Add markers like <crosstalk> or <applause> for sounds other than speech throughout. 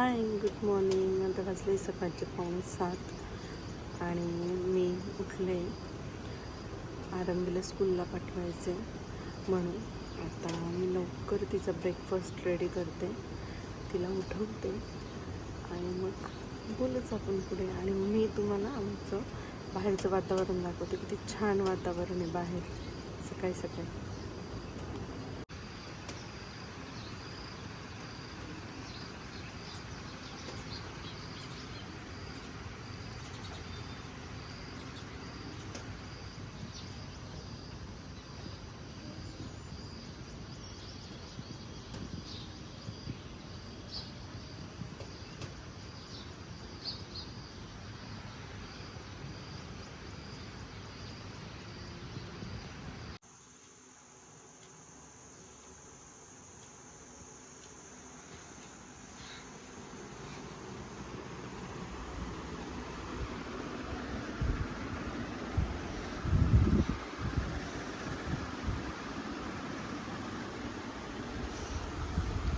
Hi good morning नंतर वाचले सकाळचे पाऊण सात आणि मी उठले. आरंभीला स्कूलला पाठवायचे म्हणून. आता मी लवकर तिचा ब्रेकफास्ट रेडी करते. तिला उठवते आणि मग बोलूच आपण पुढे. आणि मी तुम्हाला आमचं बाहेरचं वातावरण दाखवते. किती छान वातावरण आहे बाहेर. सकाळी सकाळी.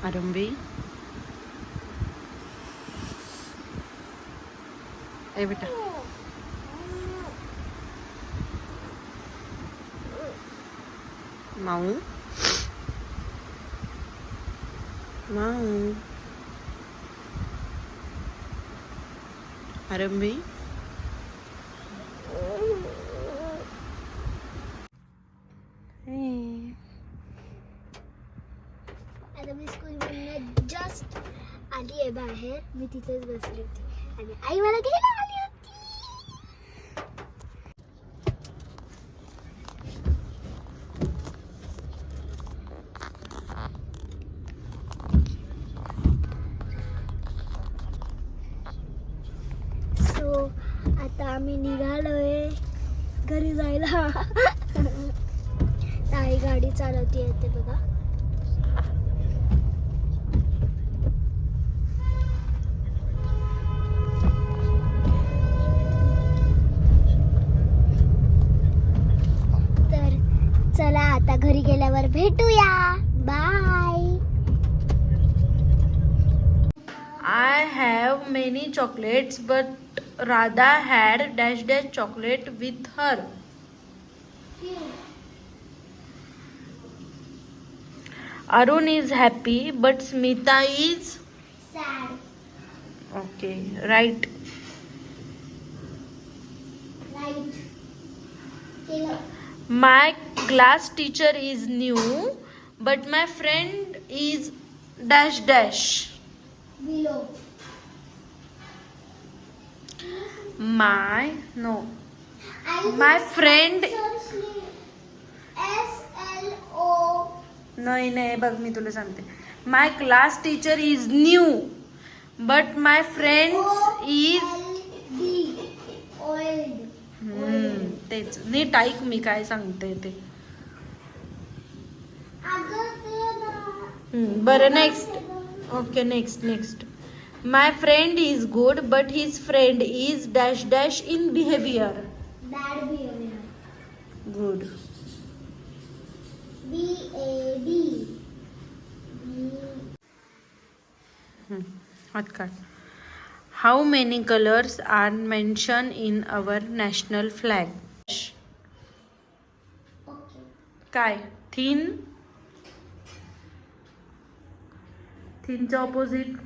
അരുമ്പി എവിടെ മൗ. മൗ. അരുമ്പി आली आहे बाहेर मी तिथेच बसली होती. आणि आई मला घ्यायला आली होती. सो आता आम्ही निघालोय घरी जायला. <laughs> आई गाडी चालवते ते बघा. घरी गेल्यावर भेटूया bye I have many chocolates, but Radha had dash dash chocolate with her. Arun is happy, but Smita is sad okay. Right. Right केलं My class teacher is new, but my friend is dash dash. Below My no. My friend S L O नाही नाही बघ मी तुला सांगते. My class teacher is new but my friends is तेच. नीट ऐक मी काय सांगते ते अगं ते ना हम्म, बरं next okay next next my friend is good but his friend is dash dash in behaviour bad behaviour good B A D हात काढ how many colours are mention in our national flag okay काय थीन तीनच्या opposite